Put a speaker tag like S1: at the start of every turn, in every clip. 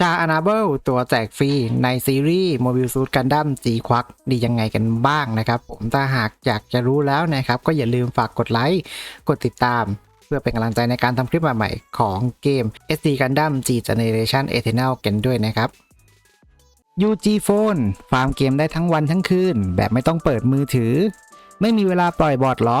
S1: ชาอนาเบิลตัวแจกฟรีในซีรีส์ Mobile Suit Gundam G ควักดียังไงกันบ้างนะครับ ผมถ้าหากอยากจะรู้แล้วนะครับ ก็อย่าลืมฝากกดไลค์ กดติดตาม เพื่อเป็นกำลังใจในการทำคลิปใหม่ๆของเกม SD Gundam G Generation Eternal กันด้วยนะครับ UG Phone ฟาร์มเกมได้ทั้งวันทั้งคืน แบบไม่ต้องเปิดมือถือ ไม่มีเวลาปล่อยบอทเหรอ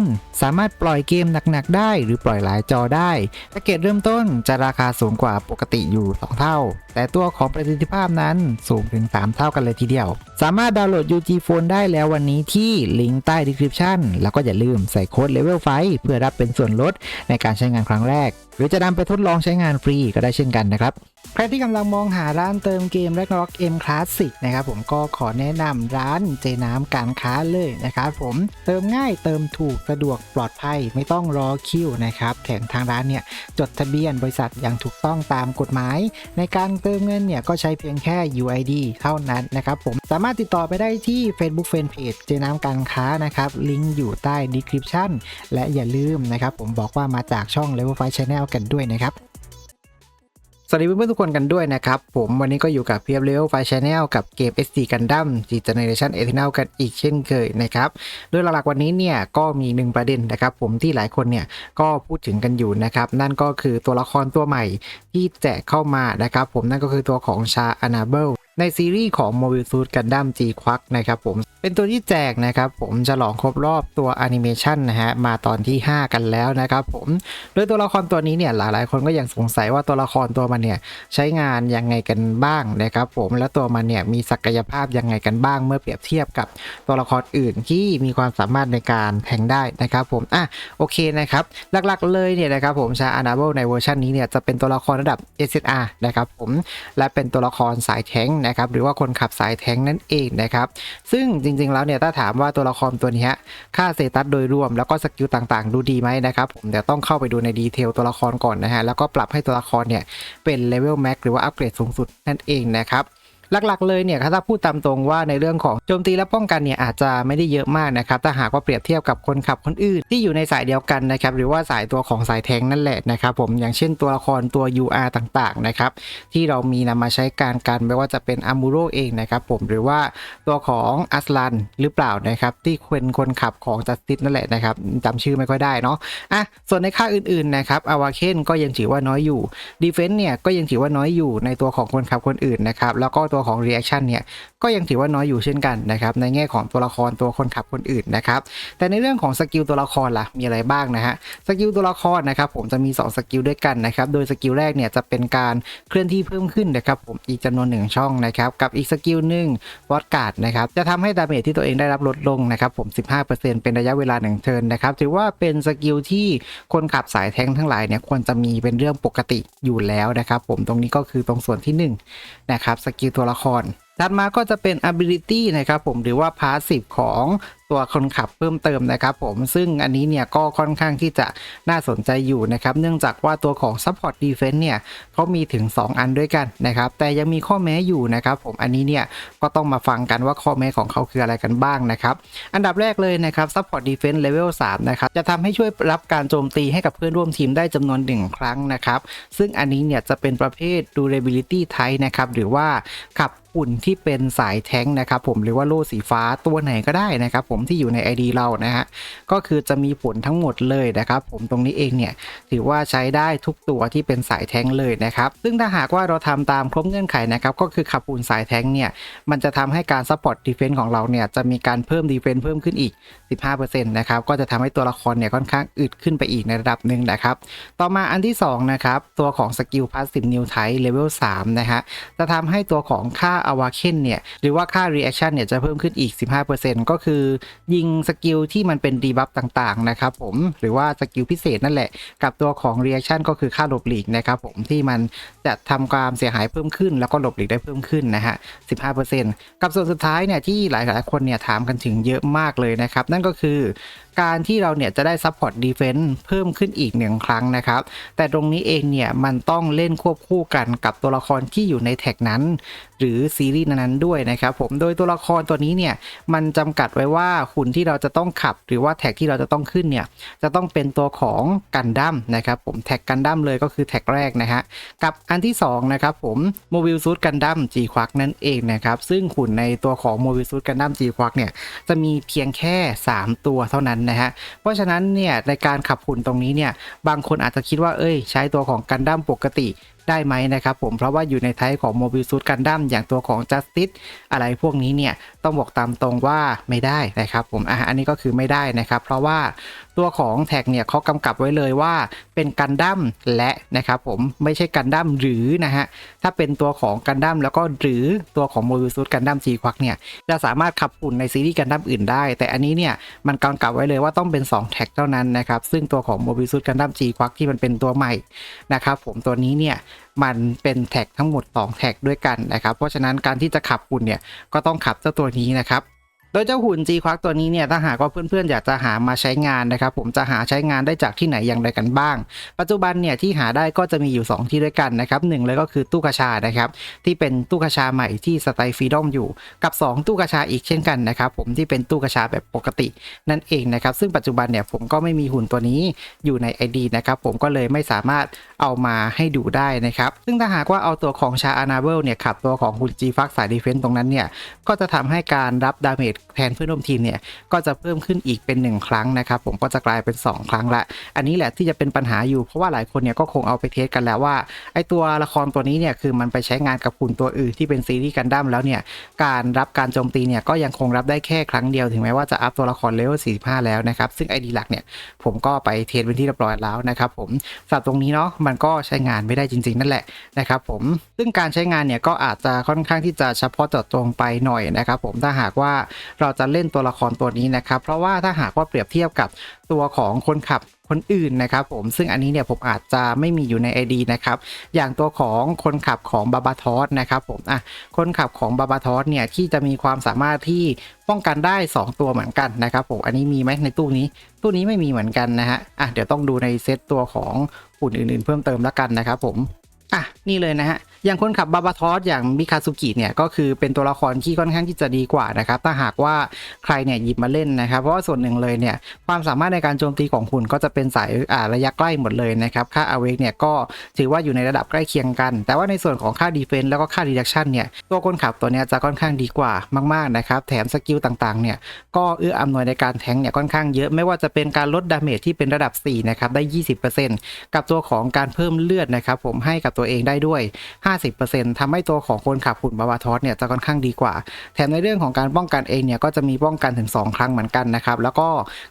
S1: นสามารถปล่อยเกมหนักๆได้ หรือปล่อยหลายจอได้แพ็กเกจเริ่มต้นจะราคาสูงกว่าปกติอยู่ 2 เท่าแต่ตัวของประสิทธิภาพนั้นสูงถึง 3 เท่ากันเลยทีเดียว สามารถดาวน์โหลด UG Phone ได้แล้ววันนี้ที่ลิงก์ใต้ description แล้วก็อย่าลืมใส่โค้ด Level 5เพื่อรับเป็นส่วนลดในการใช้งานครั้งแรก หรือจะนำไปทดลองใช้งานฟรีก็ได้เช่นกันนะครับ ใครที่กำลังมองหาร้านเติมเกม Ragnarok M Classic นะครับผมก็ขอแนะนำร้านเจน้ำการค้าเลยนะครับผมเติมง่ายเติมถูกสะดวกปลอดภัยไม่ต้องรอคิวนะครับแถมทางร้านเนี่ยจดทะเบียนบริษัทอย่างถูกต้องตามกฎหมาย ในการเติมเงินเนี่ยก็ใช้เพียงแค่ UID เท่านั้นนะครับผมสามารถติดต่อไปได้ที่ Facebook Fanpage เจน้ำการค้านะครับลิงก์อยู่ใต้ description และอย่าลืมนะครับผมบอกว่ามาจากช่อง Level 5 Channel กันด้วยนะครับ สวัสดีเพื่อนๆทุกคนกันด้วยนะครับ ผมวันนี้ก็อยู่กับเพียบเลเวลไฟชแนลกับเกม SD Gundam G Generation Eternal กันอีกเช่นเคยนะครับ โดยหลักๆวันนี้เนี่ยก็มีหนึ่งประเด็นนะครับผมที่หลายคนเนี่ยก็พูดถึงกันอยู่นะครับ นั่นก็คือตัวละครตัวใหม่ที่แจกเข้ามานะครับผมนั่นก็คือตัวของชาอนาเบล ในซีรีส์ของ Mobile Suit Gundam G ควักนะครับผม เป็นตัวที่แจกนะครับผมฉลองครบรอบตัวแอนิเมชันนะฮะ มาตอนที่ 5 กันแล้วนะครับผม โดยตัวละครตัวนี้เนี่ยหลายๆ คนก็ยังสงสัยว่าตัวละครตัวมันเนี่ยใช้งานยังไงกันบ้างนะครับผม และตัวมันเนี่ยมีศักยภาพยังไงกันบ้าง เมื่อเปรียบเทียบกับตัวละครอื่นที่มีความสามารถในการแทงได้นะครับผม อะโอเคนะครับ หลักๆเลยเนี่ยนะครับผมชาอานาเบลในเวอร์ชันนี้เนี่ยจะเป็นตัวละครระดับ SSR นะครับผม และเป็นตัวละครสายแทงนะครับหรือว่าคนขับสายแท้งนั่นเองนะครับซึ่งจริงๆแล้วเนี่ยถ้าถามว่าตัวละครตัวนี้ค่าเซตัสโดยรวมแล้วก็สกิลต่างๆ ดูดีไหมนะครับผมเดี๋ยวต้องเข้าไปดูในดีเทลตัวละครก่อนนะฮะแล้วก็ปรับให้ตัวละครเนี่ยเป็นเลเวลแม็กหรือว่าอัปเกรดสูงสุดนั่นเองนะครับ หลักๆเลยเนี่ยถ้าพูดตามตรงว่าในเรื่องของโจมตีและป้องกันเนี่ยอาจจะไม่ได้เยอะมากนะครับถ้าหากว่าเปรียบเทียบกับคนขับคนอื่นที่อยู่ในสายเดียวกันนะครับหรือว่าสายตัวของสายแทงนั่นแหละนะครับผมอย่างเช่นตัวละครตัว UR ต่างๆนะครับที่เรามีนำมาใช้การกันไม่ว่าจะเป็นอามูโรเองนะครับผมหรือว่าตัวของอัสลันหรือเปล่านะครับที่เป็นคนขับของจัสติสนั่นแหละนะครับจำชื่อไม่ค่อยได้เนาะอะส่วนในค่าอื่นๆนะครับอาวาเคนก็ยังถือว่าน้อยอยู่ดีเฟนต์เนี่ยก็ยังถือว่าน้อยอยู่ในตัวของคนขับคนอื่นนะครับแล้วก็ตัวของ reaction เนี่ย ก็ยังถือว่าน้อยอยู่เช่นกันนะครับในแง่ของตัวละครตัวคนขับคนอื่นนะครับแต่ในเรื่องของสกิลตัวละครล่ะมีอะไรบ้างนะฮะสกิลตัวละครนะครับผมจะมี 2 สกิลด้วยกันนะครับโดยสกิลแรกเนี่ยจะเป็นการเคลื่อนที่เพิ่มขึ้นนะครับผมอีกจำนวนหนึ่งช่องนะครับกับอีกสกิลหนึ่งวอตการ์ดนะครับจะทำให้ดาเมจที่ตัวเองได้รับลดลงนะครับผม 15%เป็นระยะเวลา1เทิร์นนะครับถือว่าเป็นสกิลที่คนขับสายแท้งทั้งหลายเนี่ยควรจะมีเป็นเรื่องปกติอยู่แล้วนะครับผมตรงนี้ก็คือตรงส่วนที่1นะครับสกิลตัวละคร ถัดมาก็จะเป็น ability นะครับผมหรือว่า passive ของ ตัวคนขับเพิ่มเติมนะครับผมซึ่งอันนี้เนี่ยก็ค่อนข้างที่จะน่าสนใจอยู่นะครับเนื่องจากว่าตัวของ support defense เนี่ยเขามีถึง 2 อันด้วยกันนะครับแต่ยังมีข้อแม้อยู่นะครับผมอันนี้เนี่ยก็ต้องมาฟังกันว่าข้อแม้ของเขาคืออะไรกันบ้างนะครับอันดับแรกเลยนะครับ support defense level 3นะครับจะทำให้ช่วยรับการโจมตีให้กับเพื่อนร่วมทีมได้จำนวน 1 ครั้งนะครับซึ่งอันนี้เนี่ยจะเป็นประเภท durability type นะครับหรือว่าขับหุ่นที่เป็นสายแท้งนะครับผมหรือว่าโล่สีฟ้าตัวไหนก็ได้นะครับผมที่อยู่ใน ID เรานะฮะก็คือจะมีผลทั้งหมดเลยนะครับผมตรงนี้เองเนี่ยถือว่าใช้ได้ทุกตัวที่เป็นสายแท้งเลยนะครับซึ่งถ้าหากว่าเราทำตามครบเงื่อนไขนะครับก็คือขับหุ่นสายแท้งเนี่ยมันจะทำให้การซัพพอร์ตดีเฟนซ์ของเราเนี่ยจะมีการเพิ่มดีเฟนซ์เพิ่มขึ้นอีก 15%นะครับก็จะทำให้ตัวละครเนี่ยค่อนข้างอึดขึ้นไปอีกในระดับหนึ่งนะครับต่อมาอันที่สองนะครับตัวของสกิลพาสซีฟนิวไทเลเวล3นะฮะจะทำให้ตัวของค่า a w a k e n เนี่ยหรือว่าค่า reaction เนี่ยจะเพิ่มขึ้นอีก 15%ก็คือยิงสกิลที่มันเป็นดีบัฟต่างๆนะครับผมหรือว่าสกิลพิเศษนั่นแหละ กับตัวของเรีแอคชั่นก็คือค่าหลบหลีกนะครับผมที่มันจะทำความเสียหายเพิ่มขึ้น แล้วก็หลบหลีกได้เพิ่มขึ้นนะฮะ15%กับส่วนสุดท้ายเนี่ยที่หลายๆคนเนี่ยถามกันถึงเยอะมากเลยนะครับนั่นก็คือการที่เราเนี่ยจะได้ support defense เพิ่มขึ้นอีกหนึ่งครั้งนะครับ แต่ตรงนี้เองเนี่ยมันต้องเล่นควบคู่กันกับตัวละครที่อยู่ในแท็กนั้น หรือซีรีส์นั้นๆด้วยนะครับผมโดยตัวละครตัวนี้เนี่ยมันจำกัดไว้ว่าหุ่นที่เราจะต้องขับ หรือว่าแท็กที่เราจะต้องขึ้นเนี่ยจะต้องเป็นตัวของกันดั้มนะครับผมแท็กกันดั้มเลยก็คือแท็กแรกนะฮะกับอันที่สองนะครับผมโมบิลซูดกันดั้มจีควักนั่นเองนะครับซึ่งหุ่นในตัวของโมบิลซูดกันดั้มจีควักเนี่ยจะมีเพียงแค่ 3 ตัวเท่านั้นนะฮะ เพราะฉะนั้นเนี่ยในการขับหุ่นตรงนี้เนี่ยบางคนอาจจะคิดว่าเอ้ย ใช้ตัวของกันดั้มปกติได้ไหมนะครับผมเพราะว่าอยู่ในไทป์ของโมบิลซูดกันดั้มอย่างตัวของ Justice อะไรพวกนี้เนี่ยต้องบอกตามตรงว่าไม่ได้นะครับผมอะอันนี้ก็คือไม่ได้นะครับเพราะว่าตัวของแท็กเนี่ยเขากำกับไว้เลยว่าเป็นกันดั้มและนะครับผมไม่ใช่กันดั้มหรือนะฮะถ้าเป็นตัวของกันดั้มแล้วก็หรือตัวของโมบิลซูดกันดั้มจีควักเนี่ยจะสามารถขับหุ่นในซีรีส์กันดั้มอื่นได้ แต่อันนี้เนี่ยมันกำกับไว้เลยว่าต้องเป็น 2 แท็กเท่านั้นนะครับซึ่งตัวของโมบิลซูดกันดั้มจีควักที่มันเป็นตัวใหม่นะครับผมตัวนี้เนี่ย มันเป็นแท็กทั้งหมด 2 แท็กด้วยกันนะครับ เพราะฉะนั้นการที่จะขับหุ่นเนี่ยก็ต้องขับเจ้าตัวนี้นะครับ โดยเจ้าหุ่น G ควักตัวนี้เนี่ยถ้าหากว่าเพื่อนๆ อยากจะหามาใช้งานนะครับ ผมจะหาใช้งานได้จากที่ไหนอย่างไรกันบ้าง ปัจจุบันเนี่ยที่หาได้ก็จะมีอยู่ 2 ที่ด้วยกันนะครับหนึ่งเลยก็คือตู้กระชานะครับ ที่เป็นตู้กระชาใหม่ที่สไตล์ฟรีดอมอยู่ กับ 2 ตู้กระชาอีกเช่นกันนะครับ ผมที่เป็นตู้กระชาแบบปกตินั่นเองนะครับ ซึ่งปัจจุบันเนี่ยผมก็ไม่มีหุ่นตัวนี้อยู่ใน ID นะครับผมก็เลยไม่สามารถเอามาให้ดูได้นะครับซึ่งถ้าหากว่าเอาตัวของชาอานาเบลเนี่ยขับตัวของหุ่น G ฟักสายดีเฟนต์ตรงนั้นเนี่ยก็จะทำให้การรับดาเมจแทนเพื่อนร่วมทีมเนี่ยก็จะเพิ่มขึ้นอีกเป็น 1 ครั้งนะครับ ผมก็จะกลายเป็น 2 ครั้งละ อันนี้แหละที่จะเป็นปัญหาอยู่เพราะว่าหลายคนเนี่ยก็คงเอาไปเทสกันแล้วว่าไอตัวละครตัวนี้เนี่ยคือมันไปใช้งานกับหุ่นตัวอื่นที่เป็นซีรีส์กันดั้มแล้วเนี่ยการรับการโจมตีเนี่ยก็ยังคงรับได้แค่ครั้งเดียวถึงแม้ว่าจะอัพตัวละครเลเวล45 แล้วนะครับซึ่งไอดีหลักเนี่ยผมก็ไปเทสเป็นที่เรียบร้อยแล้วนะครับผมสำหรับตรงนี้เนาะมันก็ใช้งานไม่ได้จริง ๆ นั่นแหละนะครับผมซึ่งการใช้งานเนี่ยก็อาจจะค่อนข้างที่จะเฉพาะเจาะจงไปหน่อยนะครับผมถ้าหากว่าเราจะเล่นตัวละครตัวนี้นะครับ เพราะว่าถ้าหากว่าเปรียบเทียบกับตัวของคนขับคนอื่นนะครับผมซึ่งอันนี้เนี่ยผมอาจจะไม่มีอยู่ใน ID นะครับ อย่างตัวของคนขับของบาบาทอสนะครับผมอะคนขับของบาบาทอสเนี่ยที่จะมีความสามารถที่ป้องกันได้ 2 ตัวเหมือนกันนะครับผมอันนี้มีไหมในตู้นี้ ตู้นี้ไม่มีเหมือนกันนะฮะอะเดี๋ยวต้องดูในเซตตัวของหุ่นอื่นๆ เพิ่มเติมแล้วกันนะครับผมอะนี่เลยนะฮะ อย่างคนขับบาบาทอสอย่างมิคาซุกิเนี่ยก็คือเป็นตัวละครที่ค่อนข้างที่จะดีกว่านะครับถ้าหากว่าใครเนี่ยหยิบมาเล่นนะครับ เพราะว่าส่วนหนึ่งเลยเนี่ยความสามารถในการโจมตีของหุ่นก็จะเป็นสายาระยะใกล้หมดเลยนะครับค่าอเวกเนี่ยก็ถือว่าอยู่ในระดับใกล้เคียงกัน แต่ว่าในส่วนของค่าดีเฟนส์แล้วก็ค่าดีดักชันเนี่ยตัวคนขับตัวเนี้ยจะค่อนข้างดีกว่ามากๆนะครับแถมสกิลต่างๆเนี่ยก็เอื้ออำนวยในการแทงเนี่ยค่อนข้างเยอะไม่ว่าจะเป็นการลดดาเมจที่เป็นระดับ4นะครับได้ 20%กับตัวของการเพิ่มเลือดนะครับผมให้กับตัวเองได้ด้วย50%ทำให้ตัวของคนขับหุ่นบาวาทอสเนี่ยจะค่อนข้างดีกว่า แถมในเรื่องของการป้องกันเองเนี่ยก็จะมีป้องกันถึง 2 ครั้งเหมือนกันนะครับ แล้วก็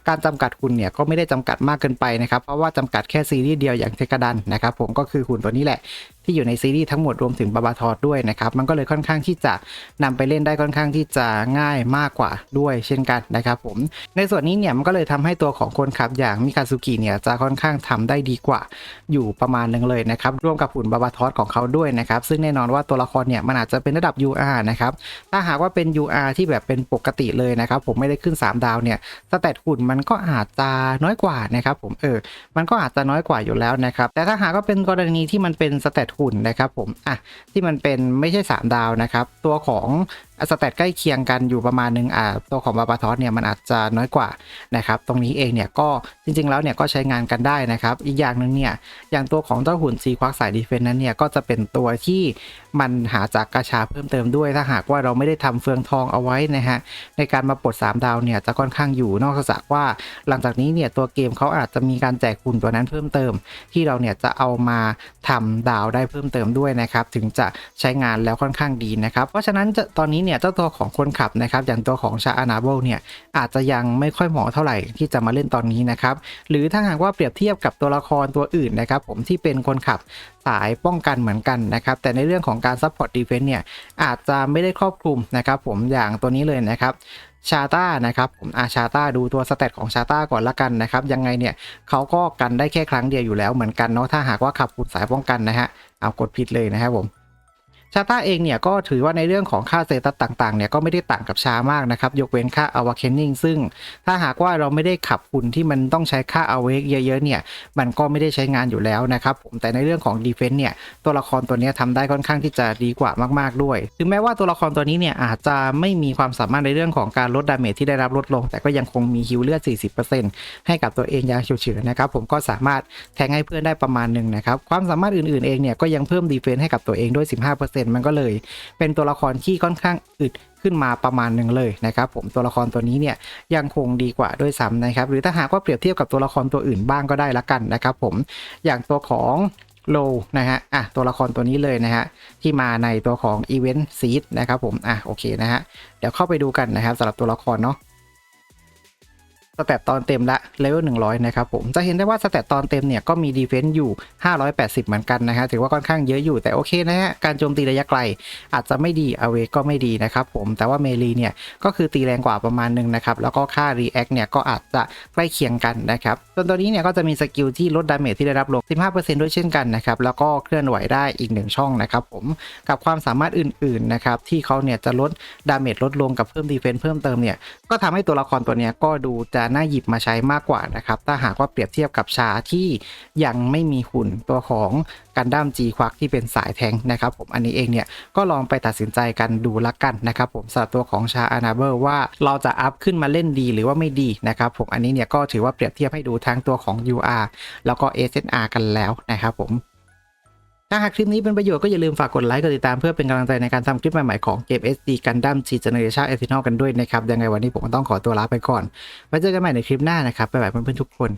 S1: การจำกัดหุ่นเนี่ยก็ไม่ได้จำกัดมากเกินไปนะครับ เพราะว่าจำกัดแค่ซีรีส์เดียวอย่างเทกดันนะครับผมก็คือหุ่นตัวนี้แหละที่อยู่ในซีรีส์ทั้งหมดรวมถึงบาบาทอสด้วยนะครับมันก็เลยค่อนข้างที่จะนำไปเล่นได้ค่อนข้างที่จะง่ายมากกว่าด้วยเช่นกันนะครับผมในส่วนนี้เนี่ยมันก็เลยทำให้ตัวของคนขับอย่างมิคาซุกิเนี่ยจะค่อนข้างทำได้ดีกว่า อยู่ประมาณนึงเลยนะครับร่วมกับหุ่นบาบาทอสของเขาด้วยนะครับซึ่งแน่นอนว่าตัวละครเนี่ยมันอาจจะเป็นระดับ UR นะครับถ้าหากว่าเป็น UR ที่แบบเป็นปกติเลยนะครับผมไม่ได้ขึ้น 3 ดาวเนี่ยสเตตหุ่นมันก็อาจจะน้อยกว่านะครับผมเออมันก็อาจจะน้อยกว่าอยู่แล้วนะครับแต่ถ้าหากว่าเป็นกรณีที่มันเป็นสเตตหุ่นนะครับผมอะที่มันเป็นไม่ใช่ 3 ดาวนะครับตัวของ สแตทใกล้เคียงกันอยู่ประมาณนึงอ่าตัวของบาบาทอสเนี่ยมันอาจจะน้อยกว่านะครับตรงนี้เองเนี่ยก็จริง ๆ แล้วเนี่ยก็ใช้งานกันได้นะครับ อีกอย่างหนึ่งเนี่ยอย่างตัวของเจ้าหุ่นซีควักสายดีเฟนนั้นเนี่ยก็จะเป็นตัวที่มันหาจากกาชาเพิ่มเติมด้วย ถ้าหากว่าเราไม่ได้ทำเฟืองทองเอาไว้นะฮะในการมาปลด3 ดาวเนี่ยจะค่อนข้างอยู่นอกจากว่า หลังจากนี้เนี่ยตัวเกมเขาอาจจะมีการแจกหุ่นตัวนั้นเพิ่มเติม ที่เราเนี่ยจะเอามาทำดาวได้เพิ่มเติมด้วยนะครับถึงจะใช้งานแล้วค่อนข้างดีนะครับเพราะฉะนั้นตอนนี้เนี่ยเจ้าตัวของคนขับนะครับอย่างตัวของชาอานาโบเนี่ยอาจจะยังไม่ค่อยเหมาะเท่าไหร่ที่จะมาเล่นตอนนี้นะครับหรือถ้าหากว่าเปรียบเทียบกับตัวละครตัวอื่นนะครับผมที่เป็นคนขับสายป้องกันเหมือนกันนะครับแต่ในเรื่องของการซัพพอร์ตดีเฟนต์เนี่ยอาจจะไม่ได้ครอบคลุมนะครับผมอย่างตัวนี้เลยนะครับชาต้านะครับผมอาชาต้าดูตัวสเตตของชาต้าก่อนละกันนะครับยังไงเนี่ยเขาก็กันได้แค่ครั้งเดียวอยู่แล้วเหมือนกันเนาะถ้าหากว่าขับคุณสายป้องกันนะฮะเอากดผิดเลยนะครับผม ชาต้าเองเนี่ยก็ถือว่าในเรื่องของค่าเซตัสต่างๆเนี่ยก็ไม่ได้ต่างกับชามากนะครับ ยกเว้นค่า awakening ซึ่งถ้าหากว่าเราไม่ได้ขับคุณที่มันต้องใช้ค่า awake เยอะๆเนี่ยมันก็ไม่ได้ใช้งานอยู่แล้วนะครับผมแต่ในเรื่องของ defense เนี่ยตัวละครตัวนี้ยทำได้ค่อนข้างที่จะดีกว่ามากๆด้วย ถึงแม้ว่าตัวละครตัวนี้เนี่ยอาจจะไม่มีความสามารถในเรื่องของการลดดาเมจที่ได้รับลดลง แต่ก็ยังคงมีฮิวเลือด 40%ให้กับตัวเองอย่างเฉยๆนะครับผมก็สามารถแทงให้เพื่อนได้ประมาณหนึ่งนะครับความสามารถอื่นๆเองเนี่ยก็ยังเพิ่มดีเฟนส์ให้กับตัวเองด้วย 15%มันก็เลย เป็นตัวละครที่ค่อนข้างอึดขึ้นมาประมาณหนึ่งเลยนะครับผมตัวละครตัวนี้เนี่ยยังคงดีกว่าด้วยซ้ำนะครับ หรือถ้าหากว่าเปรียบเทียบกับตัวละครตัวอื่นบ้างก็ได้ละกันนะครับผมอย่างตัวของโลนะฮะอะตัวละครตัวนี้เลยนะฮะที่มาในตัวของ Event Seed นะครับผมอะโอเคนะฮะเดี๋ยวเข้าไปดูกันนะครับสำหรับตัวละครเนาะ สแตตตอนเต็มละเลเวล100 นะครับผม จะเห็นได้ว่าสแตตตอนเต็มเนี่ยก็มีดีเฟนซ์อยู่ 580 เหมือนกันนะฮะ ถือว่าค่อนข้างเยอะอยู่ แต่โอเคนะฮะ การโจมตีระยะไกล อาจจะไม่ดีอเวก็ไม่ดีนะครับผม แต่ว่าเมลีเนี่ยก็คือตีแรงกว่าประมาณหนึงนะครับ แล้วก็ค่า React เนี่ยก็อาจจะใกล้เคียงกันนะครับส่วนตัวนี้เนี่ยก็จะมีสกิลที่ลดดาเมจที่ได้รับลง 15%ด้วยเช่นกันนะครับ แล้วก็เคลื่อนไหวได้อีกหนึ่งช่องนะครับผม กับความสามารถอื่นๆนะครับที่เขาเนี่ยจะลดดาเมจลดลงกับเพิ่มดีเฟนซ์เพิ่มเติมเนี่ยก็ทำให้ตัวละครตัวเนี้ยก็ดูจะน่าหยิบมาใช้มากกว่านะครับ ถ้าหากว่าเปรียบเทียบกับชาที่ยังไม่มีหุ่นตัวของกันดั้มจีควักที่เป็นสายแทงนะครับผมอันนี้เองเนี่ยก็ลองไปตัดสินใจกันดูละกันนะครับผมสำหรับตัวของชาอานาเบลว่าเราจะอัพขึ้นมาเล่นดีหรือว่าไม่ดีนะครับผมอันนี้เนี่ยก็ถือว่าเปรียบเทียบให้ดูทั้งตัวของ UR แล้วก็ SNR กันแล้วนะครับผม ถ้าหากคลิปนี้เป็นประโยชน์ก็อย่าลืมฝากกดไลค์กดติดตามเพื่อเป็นกำลังใจในการทำคลิปใหม่ๆของเกม SD Gundam G Generation Eternal กันด้วยนะครับ ยังไงวันนี้ผมก็ต้องขอตัวลาไปก่อนไว้เจอกันใหม่ในคลิปหน้านะครับบ๊ายบายเพื่อนๆทุกคน